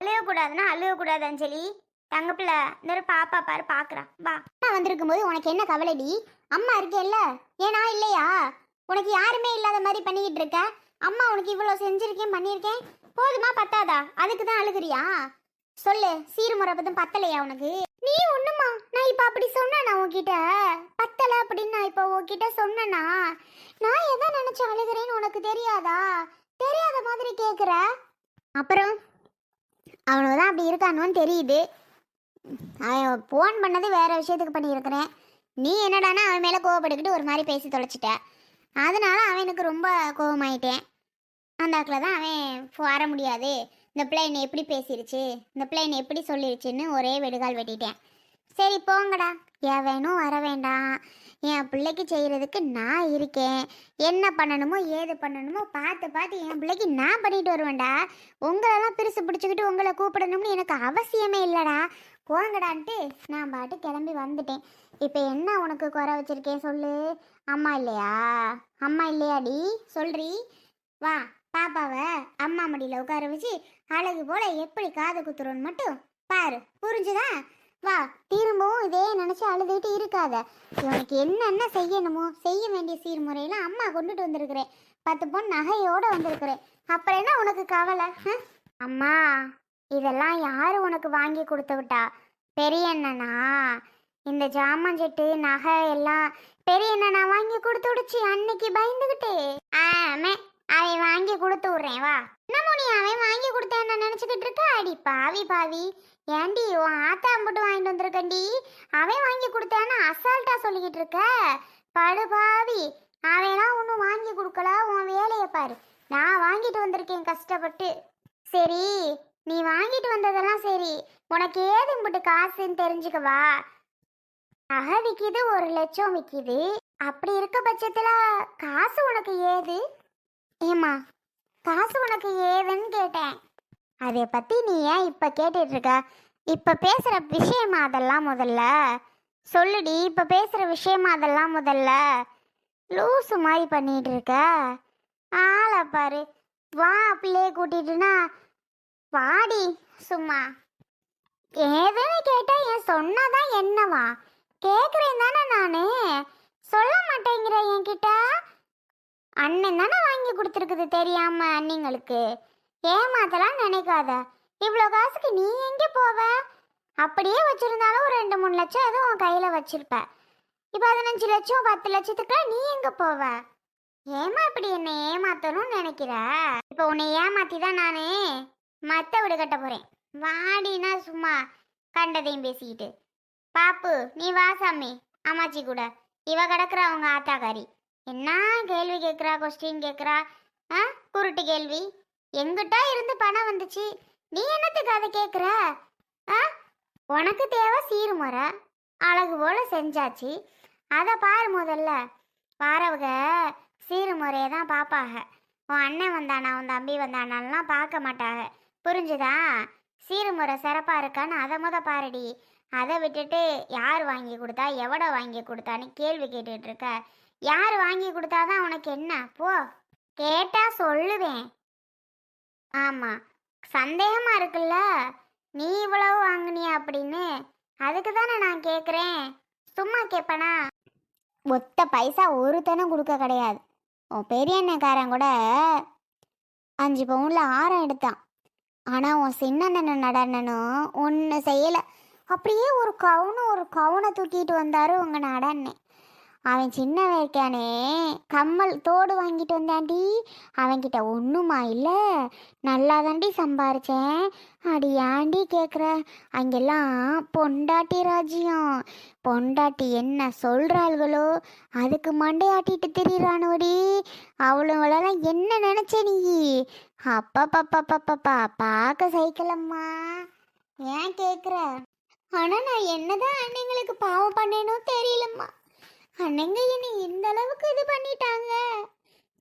அழுகக்கூடாதுன்னா அழுகக்கூடாது அஞ்சலி. தங்கப்பிள்ள இந்த ஒரு பாப்பா பாரு பார்க்குறான் வா. அம்மா வந்திருக்கும் போது உனக்கு என்ன கவலைடி? அம்மா இருக்கேல்ல. ஏனா இல்லையா? உனக்கு யாருமே இல்லாத மாதிரி பண்ணிக்கிட்டு இருக்க? அம்மா உனக்கு இவ்வளோ செஞ்சுருக்கேன் பண்ணியிருக்கேன். போதுமா பத்தாதா? அதுக்கு தான் அழுகுறியா? சொல்லு சீர்முறை பத்தும் பத்தலையா உனக்கு? நீ ஒண்ணுமா? நான் இப்ப அப்படி சொன்னா உன்கிட்ட? பத்தல அப்படின்னு நான் இப்ப உன்கிட்ட சொன்னா நான் எதை நினைச்சு அழுகிறேன்னு உனக்கு தெரியாதா? தெரியாத மாதிரி கேக்குற. அப்புறம்? அவனுக்கு தான் அப்படி இருக்கானோன்னு தெரியுது. அவன் ஃபோன் பண்ணது வேற விஷயத்துக்கு பண்ணியிருக்கிறேன். நீ என்னடானா அவன் மேலே கோவப்பட்டுக்கிட்டு ஒரு மாதிரி பேசி தொலைச்சிட்ட. அதனால அவனுக்கு ரொம்ப கோவமாயிட்டேன். அந்த ஆக்கில் தான் அவன் வர முடியாது. இந்த பிள்ளை என்னை எப்படி பேசிருச்சு? இந்த பிள்ளை என்னை எப்படி சொல்லிருச்சுன்னு ஒரே வெடுகால் வெட்டிட்டேன். சரி போங்கடா. எவனும் வேணும் வர வேண்டாம். என் பிள்ளைக்கு செய்கிறதுக்கு நான் இருக்கேன். என்ன பண்ணணுமோ ஏது பண்ணணுமோ பார்த்து பார்த்து என் பிள்ளைக்கு நான் பண்ணிட்டு வருவேன்டா. உங்களெல்லாம் பிரிசு பிடிச்சிக்கிட்டு உங்களை கூப்பிடணும்னு எனக்கு அவசியமே இல்லைடா. போங்கடான்ட்டு நான் பாட்டு கிளம்பி வந்துட்டேன். இப்போ என்ன உனக்கு குறை வச்சிருக்கேன் சொல்லு. அம்மா இல்லையா? அம்மா இல்லையாடி? சொல்றி. வா பாப்பாவை அம்மா மடியில் உட்கார வச்சு அழகு போல் எப்படி காது குத்துறோன்னு மட்டும் பாரு. புரிஞ்சுதா? வா திரும்பவும் இதே நினைச்சு அழுதுகிட்டு இருக்காத. உனக்கு என்னென்ன செய்யணுமோ செய்ய வேண்டிய சீர்முறையில அம்மா கொண்டுட்டு வந்திருக்கிறேன். பத்து பொன் நகையோட வந்திருக்கிறேன். அப்புறம் என்ன உனக்கு கவலை அம்மா இதெல்லாம் யாரு உனக்கு வாங்கி கொடுத்து விட்டா பெரிய அண்ணனா? இந்த ஜாமான் செட்டு நகை எல்லாம் பெரிய அண்ணனா வாங்கி கொடுத்து விடுச்சு அன்னைக்கு பயந்துகிட்டு. ஆமே அவன் வாங்கி கொடுத்து விட்றேன் வா. என்னமோ நீ அவன் வாங்கி கொடுத்தேன்னு நினச்சிக்கிட்டு இருக்க? அடி பாவி பாவி. ஏண்டி உன் ஆத்தா மட்டும் வாங்கிட்டு வந்திருக்கண்டி அவன் வாங்கி கொடுத்தான்னு அசால்ட்டா சொல்லிக்கிட்டு இருக்க? படு பாவி. அவன்லாம் ஒன்றும் வாங்கி கொடுக்கல. உன் வேலையை பாரு. நான் வாங்கிட்டு வந்திருக்கேன் கஷ்டப்பட்டு. சரி நீ வாங்கிட்டு வந்ததெல்லாம் சரி. உனக்கு ஏது மட்டும் காசுன்னு தெரிஞ்சுக்கவா நகை விற்கிது ஒரு லட்சம் விற்கிது அப்படி இருக்க பட்சத்தில் காசு உனக்கு ஏது? ஏம்மா காசு உனக்கு ஏதுன்னு கேட்டேன். அதை பற்றி நீ ஏன் இப்போ கேட்டுட்டு இருக்க இப்போ பேசுகிற விஷயமா அதெல்லாம் முதல்ல? சொல்லுடி இப்போ பேசுகிற விஷயமா அதெல்லாம் முதல்ல? லூசு மாதிரி பண்ணிட்டு இருக்க ஆளை பாரு வா பிள்ளைய கூட்டிட்டுனா வாடி சும்மா. ஏதுன்னு கேட்டா என் சொன்னாதான் என்னவா? கேக்குறேன் தானே நானு. சொல்ல மாட்டேங்கிற என்கிட்ட? அண்ணன் தானே வாங்கி கொடுத்துருக்குது தெரியாம அண்ணிங்களுக்கு? ஏமாத்தலாம் நினைக்காத. இவ்வளோ காசுக்கு நீ எங்கே போவ? அப்படியே வச்சிருந்தாலும் ஒரு ரெண்டு மூணு லட்சம் எதுவும் உன் கையில் வச்சிருப்ப. இப்போ பதினஞ்சு லட்சம் பத்து லட்சத்துக்கு நீ எங்கே போவ? ஏமா இப்படி என்னை ஏமாத்தணும்னு நினைக்கிற? இப்போ உன்னை ஏமாத்தி தான் நானே மத்த வீடு கட்ட போகிறேன் வாடினா சும்மா கண்டதையும் பேசிக்கிட்டு. பாப்பு நீ வா சாமி. அம்மாச்சி கூட. இவ கிடக்குற அவங்க ஆத்தாக்காரி என்ன கேள்வி கேட்குறா கொஸ்டின் கேட்குறா ஆ குருட்டு கேள்வி. எங்கிட்ட இருந்து பணம் வந்துச்சு. நீ என்னத்துக்கு அதை கேட்குற ஆ உனக்கு தேவை சீர்முறை அழகு போல் செஞ்சாச்சு. அதை பாரு முதல்ல. பாரவக சீர்முறையை தான் பார்ப்பாக உன் அண்ணன் வந்தானா உன் தம்பி வந்தானாலாம் பார்க்க மாட்டாங்க. புரிஞ்சுதா? சீர்முறை சிறப்பாக இருக்கான்னு அதை முத பாருடி. அதை விட்டுட்டு யார் வாங்கி கொடுத்தா எவ்வளோ வாங்கி கொடுத்தான்னு கேள்வி கேட்டுட்ருக்க இருக்க. யார் வாங்கி கொடுத்தாதான் உனக்கு என்ன? போ. கேட்டா சொல்லுவேன். ஆமாம் சந்தேகமாக இருக்குல்ல? நீ இவ்வளவு வாங்குனியா அப்படின்னு? அதுக்கு தானே நான் கேட்குறேன் சும்மா கேட்பனா ஒத்த பைசா ஒருத்தனும் கொடுக்க கிடையாது. உன் பெரிய அண்ணக்காரன் கூட அஞ்சு பவுனில் ஆரம் எடுத்தான். ஆனால் உன் சின்ன அண்ணன் நடனனும் ஒன்று செய்யலை. அப்படியே ஒரு கவுனை ஒரு கவுனை தூக்கிட்டு வந்தாரு உங்கள் நடனே அவன் சின்ன வைக்கானே கம்மல் தோடு வாங்கிட்டு வந்தாண்டி. அவன்கிட்ட ஒன்றுமா இல்லை? நல்லா தாண்டி சம்பாரிச்சேன். அடி ஏண்டி கேட்குற அங்கெல்லாம் பொண்டாட்டி ராஜ்யம். பொண்டாட்டி என்ன சொல்கிறாள்களோ அதுக்கு மண்டையாட்டிட்டு திரியிறானுவடி. அவளுங்களெல்லாம் என்ன நினச்ச நீ? அப்பப்பப்பப்பப்பா பார்க்க சைக்கிளம்மா. ஏன் கேட்குற ஆனால் நான் என்னதான் அண்ணங்களுக்கு பாவம் பண்ணேனோ தெரியலம்மா. அண்ணங்க என்னை இந்த அளவுக்கு இது பண்ணிட்டாங்க.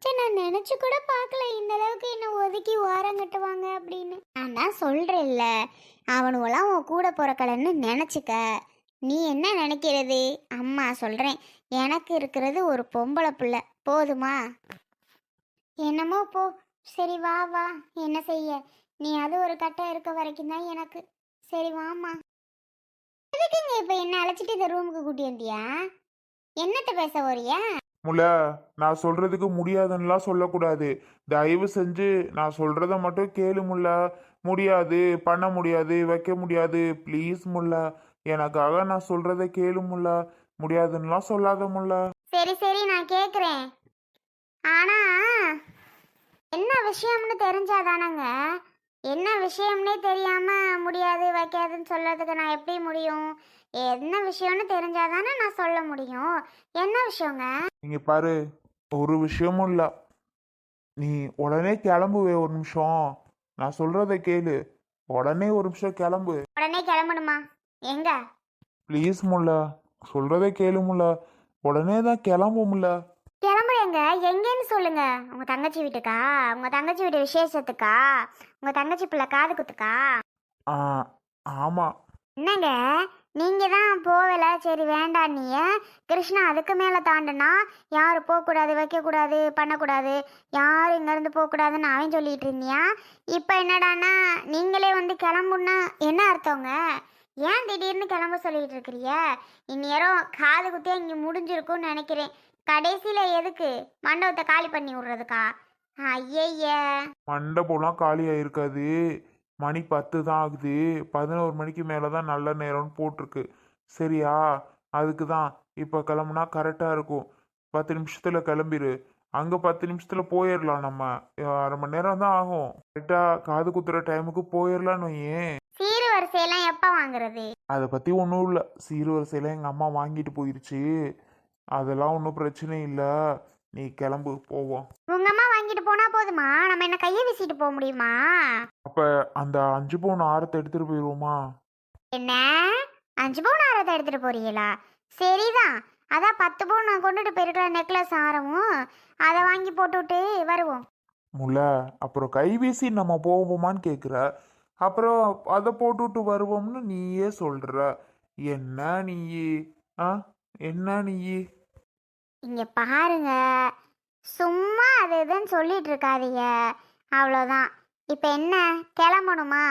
சரி நான் நினச்சி கூட பார்க்கல. இந்த அளவுக்கு என்னை ஒதுக்கி ஓரம் கட்டுவாங்க அப்படின்னு. நான் தான் சொல்கிறேன்ல அவனுவெல்லாம் உன் கூட பிறக்கலன்னு நினச்சிக்க. நீ என்ன நினைக்கிறது? அம்மா சொல்கிறேன் எனக்கு இருக்கிறது ஒரு பொம்பளை பிள்ளை. போதுமா? என்னமோ போ. சரி வா வா. என்ன செய்ய? நீ அது ஒரு கட்டம் இருக்க வரைக்கும் தான் எனக்கு. சரி வாம்மா. எதுக்குங்க இப்போ என்ன அழைச்சிட்டு இந்த ரூமுக்கு கூட்டி வந்தியா? என்னத்த பேச போறியா? முல நான் சொல்றதுக்கு முடியாதுன்னுலாம் சொல்லக்கூடாது. தயவு செஞ்சு நான் சொல்றத மட்டும் கேளு முல்ல. முடியாது பண்ண முடியாது வைக்க முடியாது. ப்ளீஸ் முல்ல. எனக்காக நான் சொல்றத கேளு முல்ல. முடியாதுன்னுலாம் சொல்லாத முல்ல. சரி சரி நான் கேட்குறேன் ஆனா என்ன விஷயம்னு தெரிஞ்சாதானங்க என்ன விஷயம்னே தெரியாம முடியாது வைக்காதுன்னு சொல்றதுக்கு நான் எப்படி முடியும்? என்ன விஷயம்னு தெரிஞ்சாதானே நான் சொல்ல முடியும். என்ன விஷயங்க? நீங்க பாரு ஒரு விஷயமும் இல்ல. நீ உடனே கிளம்புவே ஒரு நிமிஷம். நான் சொல்றத கேளு. உடனே ஒரு நிமிஷம் கிளம்பு. உடனே கிளம்பணுமா? எங்க? ப்ளீஸ் முல்ல. சொல்றத கேளு முல்ல. உடனே தான் கிளம்பு முல்ல. கிளம்புறேங்க எங்கேன்னு சொல்லுங்க. உங்க தங்கச்சி வீட்டுக்கா? உங்க தங்கச்சி வீட்டு விசேஷத்துக்கா? உங்க தங்கச்சி பிள்ளை காது குத்துக்கா? ஆ ஆமா. என்னங்க? நீங்கள் தான் போகல. சரி வேண்டாம் நீ கிருஷ்ணா அதுக்கு மேலே தாண்டுனா யார் போகக்கூடாது வைக்கக்கூடாது பண்ணக்கூடாது? யார் இங்கேருந்து போகக்கூடாதுன்னு அவன் சொல்லிட்டு இருந்தியா? இப்போ என்னடான்னா நீங்களே வந்து கிளம்புன்னா என்ன அர்த்தங்க ஏன் திடீர்னு கிளம்ப சொல்லிட்டு இருக்கிறிய? இந்நேரம் காது குத்தியாக இங்கே முடிஞ்சிருக்கும்னு நினைக்கிறேன். கடைசியில் எதுக்கு? மண்டபத்தை காலி பண்ணி விட்றதுக்கா? ஐயய்ய மண்டபம்லாம் காலியாக இருக்காது மணி பத்து தான் ஆகுது. பதினோரு மணிக்கு மேலே தான் நல்ல நேரம்னு போட்டிருக்கு. சரியா? அதுக்கு தான். இப்போ கிளம்புனா கரெக்டாக இருக்கும். பத்து நிமிஷத்தில் கிளம்பிரு. அங்கே பத்து நிமிஷத்தில் போயிடலாம் நம்ம. அரை மணி நேரம் தான் ஆகும். கரெக்டாக காது குத்துற டைமுக்கு போயிடலான்னு வையேன். சீரு வரிசையெல்லாம் எப்போ வாங்குறது? அதை பற்றி ஒன்றும் இல்லை. சீர்வரிசையில் எங்கள் அம்மா வாங்கிட்டு போயிருச்சு. அதெல்லாம் ஒன்றும் பிரச்சனை இல்லை. நீ கிளம்பு போவோம் உங்க அம்மா வாங்கிட்டு போனா போதுமா? நம்ம என்ன கையை வீசிட்டு போக முடியுமா? அப்போ அந்த அஞ்சு பவுன் ஆரத்தை எடுத்துகிட்டு போயிடுவோமா என்ன? அஞ்சு பவுன் ஆரத்தை எடுத்துட்டு போறீங்களா? சரிதான். அதான் பத்து பவுன் நான் கொண்டுட்டு போயிருக்கிற நெக்லஸ் ஆரமும் அதை வாங்கி போட்டுவிட்டு வருவோம். முல்ல அப்புறம் கைவீசி நம்ம போவோமான்னு கேட்குற அப்புறம் அதை போட்டுவிட்டு வருவோம்னு நீயே சொல்கிற என்ன நீயே ஆ? என்ன நீயே இங்க பாருங்க. சும்மா அது இதுன்னு சொல்லிட்டு இருக்காதீங்க. அவ்வளோதான் இப்போ என்ன? கிளம்பணுமா?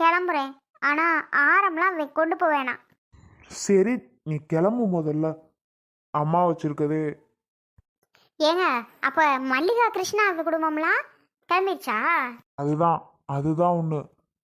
கிளம்புறேன். ஆனால் ஆரம்லாம் கொண்டு போக வேணாம். சரி நீ கிளம்பு முதல்ல. அம்மா வச்சிருக்கது. ஏங்க அப்போ மல்லிகா கிருஷ்ணா அந்த குடும்பம்லாம் கிளம்பிடுச்சா? அதுதான் அதுதான் ஒன்று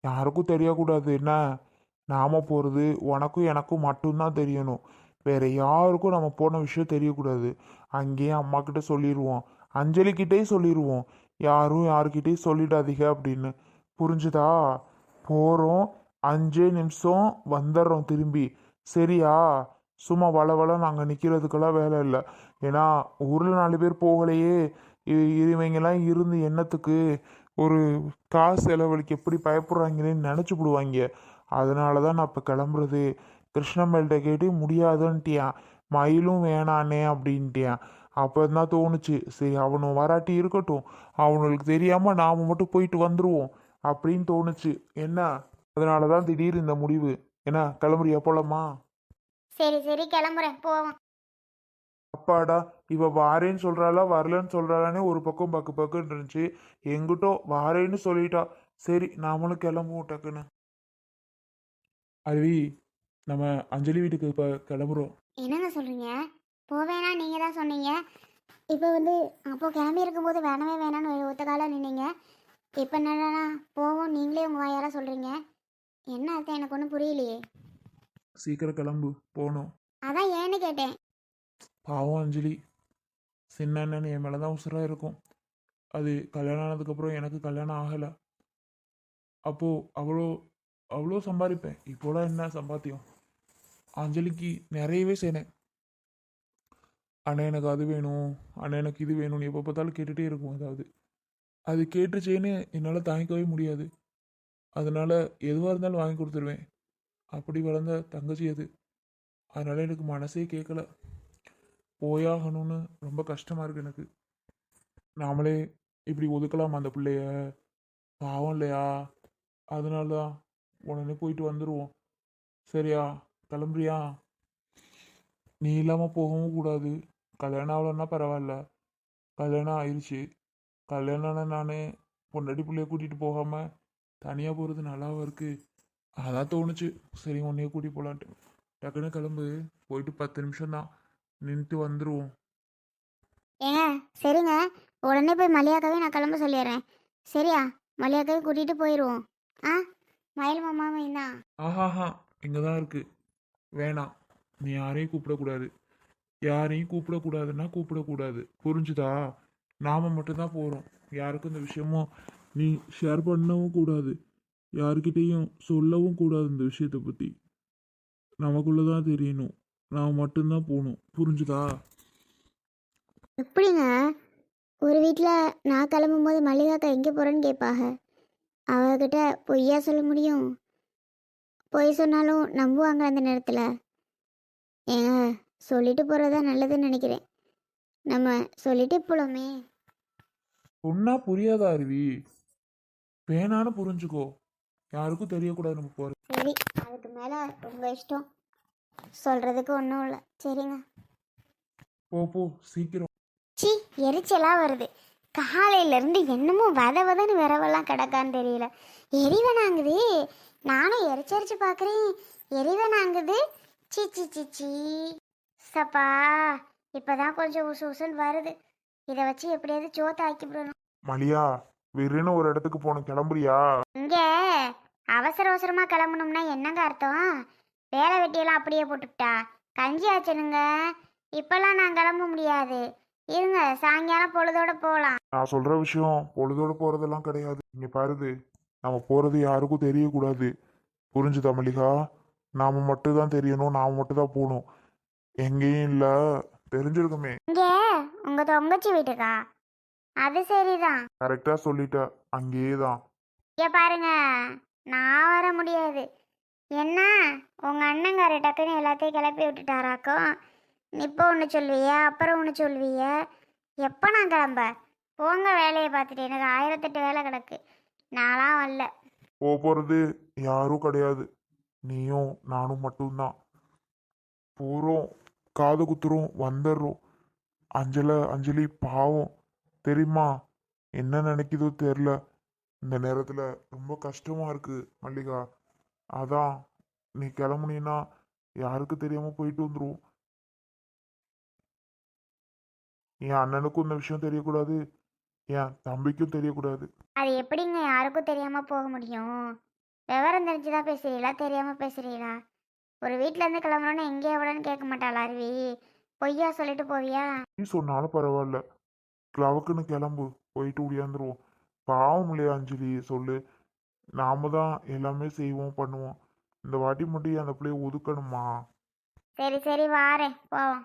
யாருக்கும் தெரியக்கூடாது. என்ன? நாம போகிறது உனக்கும் எனக்கும் மட்டும்தான் தெரியணும். வேற யாருக்கும் நம்ம போன விஷயம் தெரியக்கூடாது. அங்கேயே அம்மா கிட்ட சொல்லிடுவோம் அஞ்சலிக்கிட்டே சொல்லிடுவோம் யாரும் யாருக்கிட்டேயும் சொல்லிடாதீங்க அப்படின்னு. புரிஞ்சுதா? போகிறோம் அஞ்சே நிமிஷம் வந்துடுறோம் திரும்பி. சரியா? சும்மா வள நாங்கள் நிற்கிறதுக்கெல்லாம் வேலை இல்லை. ஏன்னா ஊரில் நாலு பேர் போகலையே. இ- இவங்கெல்லாம் இருந்து என்னத்துக்கு? ஒரு காசு செலவழிக்க எப்படி பயப்படுறாங்களேன்னு நினச்சி விடுவாங்க அதனால தான் நான் இப்போ கிளம்புறது. கிருஷ்ணமேல்கிட்ட கேட்டு முடியாதுன்ட்டியான் மயிலும் வேணானே அப்படின்ட்டியான் அப்போ தான் தோணுச்சு. சரி அவனும் வராட்டி இருக்கட்டும். அவனுக்கு தெரியாமல் நாம் மட்டும் போயிட்டு வந்துடுவோம் அப்படின்னு தோணுச்சு. என்ன? அதனால தான் திடீர் இந்த முடிவு. என்ன கிளம்புறியா? போலமா? சரி சரி கிளம்புறேன். போவோம். அப்பாடா இவ வாரேன்னு சொல்றாளா வரலன்னு சொல்றாளானே ஒரு பக்கம் பக்கு பக்குன்னு இருந்துச்சு. எங்கிட்டோ வாரேன்னு சொல்லிட்டா. சரி நாமளும் கிளம்புவோம் டக்குன்னு. அருவி நம்ம அஞ்சலி வீட்டுக்கு இப்போ கிளம்புறோம். என்னங்க சொல்கிறீங்க போவேணா நீங்கள் தான் சொன்னீங்க. இப்போ வந்து அப்போ கிளம்பி இருக்கும்போது வேணவே வேணான்னு ஒரு ஒத்த காலம் நின்னீங்க. இப்போ என்னடா போவோம் நீங்களே உங்கள் வாயால் சொல்கிறீங்க என்ன அர்த்தம் எனக்கு ஒன்றும் புரியலையே. சீக்கிரம் கிளம்பு போகணும் அதான் ஏன்னு கேட்டேன். பாவம் அஞ்சலி. சின்ன அண்ணன் என் மேலே தான் உசுராக இருக்கும். அது கல்யாணம் ஆனதுக்கப்புறம் எனக்கு கல்யாணம் ஆகலை. அப்போது அவ்வளோ அவ்வளோ சம்பாதிப்பேன். இப்போலாம் என்ன சம்பாத்தியம்? அஞ்சலிக்கு நிறையவே செய்னேன் அண்ணா எனக்கு அது வேணும் அண்ணா எனக்கு இது வேணும்னு எப்போ பார்த்தாலும் கேட்டுகிட்டே இருக்கும் அதாவது அது கேட்டுச்சேன்னு என்னால் தாங்கிக்கவே முடியாது. அதனால் எதுவாக இருந்தாலும் வாங்கி கொடுத்துருவேன். அப்படி வளர்ந்த தங்கச்சி அது. அதனால் எனக்கு மனசே கேட்கல போயாகணும்னு ரொம்ப கஷ்டமாக இருக்குது எனக்கு. நாமளே இப்படி ஒதுக்கலாம் அந்த பிள்ளைய. பாவம் இல்லையா? அதனால தான் உடனே போயிட்டு வந்துடுவோம் சரியா? கிளம்புறியா? நீ இல்லாமல் போகவும் கூடாது. கல்யாணம் ஆகலன்னா பரவாயில்ல. கல்யாணம் ஆயிடுச்சு கல்யாணம் நான் பொண்டாட்டி பிள்ளைய கூட்டிகிட்டு போகாமல் தனியாக போகிறது நல்லாவா இருக்கு? அதான் தோணுச்சு. சரி உன்னையே கூட்டி போகலான்ட்டு டக்குன்னு கிளம்பு. போயிட்டு பத்து நிமிஷம் தான். நின்றுட்டு வந்துடுவோம் ஏங்க சரிங்க. உடனே போய் மல்லிகாக்காவே நான் கிளம்ப சொல்லிடுறேன். சரியா? மல்லிகாக்காவே கூட்டிகிட்டு போயிடுவோம் ஆ? மயில் மாமாவையும் தான் ஆஹாஹா இங்கே தான் இருக்கு. வேணாம் நீ யாரையும் கூப்பிடக்கூடாது. யாரையும் கூப்பிடக்கூடாதுன்னா கூப்பிடக்கூடாது. புரிஞ்சுதா? நாம் மட்டும்தான் போகிறோம் யாருக்கும் இந்த விஷயமும் நீ ஷேர் பண்ணவும் கூடாது. யாருக்கிட்டேயும் சொல்லவும் கூடாது இந்த விஷயத்தை பற்றி நமக்குள்ள தான் தெரியணும். நான் மட்டும்தான் போகணும் புரிஞ்சுதா? எப்படிங்க? ஒரு வீட்டில் நான் கிளம்பும்போது மல்லிகாக்கா எங்கே போகிறேன்னு கேட்பாங்க. அவகிட்ட பொய்யா சொல்ல முடியும்? பொய் சொன்னாலும் நம்புவாங்க அந்த நேரத்தில். ஏங்க சொல்லிட்டு போகிறது தான் நல்லதுன்னு நினைக்கிறேன். நம்ம சொல்லிட்டு போலாமே. சொன்னா புரியாதா அருவி? வேணான்னு புரிஞ்சுக்கோ. யாருக்கும் தெரியக்கூடாது நம்ம போகிறது சரி அதுக்கு மேலே உங்கள் இஷ்டம். சொல்கிறதுக்கு ஒன்றும் இல்லை. சரிங்க. போ போ சீக்கிரம். சி எரிச்சலாக வருது. காலையிலேருந்து என்னமோ வத வதன்னு விரவெல்லாம் கிடக்கான்னு தெரியல. எரிவனாங்குது. நானும் எரிச்சரிச்சு பார்க்குறேன் எரிவனாங்குது சி சி சி சி. சப்பா இப்போதான் கொஞ்சம் உசு உசுன்னு வருது. இதை வச்சு எப்படியாவது சோத்த ஆக்கிவிடணும் மலியா வெறுன்னு ஒரு இடத்துக்கு போகணும். கிளம்புறியா? இங்கே அவசர அவசரமாக கிளம்பணும்னா என்னங்க அர்த்தம்? வேலை வெட்டியெல்லாம் அப்படியே போட்டுவிட்டா கஞ்சி ஆச்சனுங்க. இப்போல்லாம் நான் கிளம்ப முடியாது. இருங்க சாயங்காலம் பொழுதோட போகலாம். நான் சொல்ற விஷயம் பொழுதோட போறதெல்லாம் கிடையாது. இங்க பாருது. நம்ம போறது யாருக்கும் தெரியக்கூடாது. புரிஞ்சுதா மல்லிகா? நாம மட்டும் தான் தெரியணும். நாம மட்டும் தான் போகணும். எங்கேயும் இல்ல. தெரிஞ்சிருக்குமே. இங்கே உங்கள் தொங்கச்சி வீட்டுக்கா? அது சரிதான். கரெக்டா சொல்லிட்ட. அங்கேயே தான் இங்கே பாருங்க. நான் வர முடியாது. என்ன? உங்கள் அண்ணங்கார டக்குன்னு எல்லாத்தையும் கிளப்பி விட்டுட்டாராக்கும் இப்போ ஒன்று சொல்விய அப்புறம் ஒன்று சொல்விய எப்போ நான் கிளம்ப? போங்க வேலையை பார்த்துட்டு. எனக்கு ஆயிரத்தெட்டு வேலை கிடக்கு. நான்லாம் வரல. போக போறது யாரும் கிடையாது. நீயும் நானும் மட்டும்தான். போறோம் காது குத்துறோம் வந்துடுறோம் அஞ்சல அஞ்சலி பாவம். தெரியுமா? என்ன நினைக்குதோ தெரில. இந்த நேரத்துல ரொம்ப கஷ்டமா இருக்கு மல்லிகா. அதான் நீ கிளம்புனீன்னா யாருக்கு தெரியாம போயிட்டு வந்துருவோம். என் அண்ணனுக்கும் இந்த விஷயம் தெரியக்கூடாது. என் தம்பிக்கும் தெரியக்கூடாது. அது எப்படிங்க யாருக்கும் தெரியாமல் போக முடியும்? விவரம் தெரிஞ்சுதான் பேசுறீங்களா? தெரியாமல் பேசுறீங்களா? ஒரு வீட்டிலேருந்து கிளம்புறோன்னு எங்கே எவ்வளோன்னு கேட்க மாட்டாளா அருவி? பொய்யா சொல்லிட்டு போவியா? நீ சொன்னாலும் பரவாயில்ல. கிளவுக்குன்னு கிளம்பு. போயிட்டு ஓடியாந்துருவோம் பாவம் இல்லையா அஞ்சலி? சொல்லு. நாம தான் எல்லாமே செய்வோம் பண்ணுவோம். இந்த வாட்டி மட்டும் அந்த பிள்ளைய ஒதுக்கணுமா? சரி சரி வாரேன். போவோம்.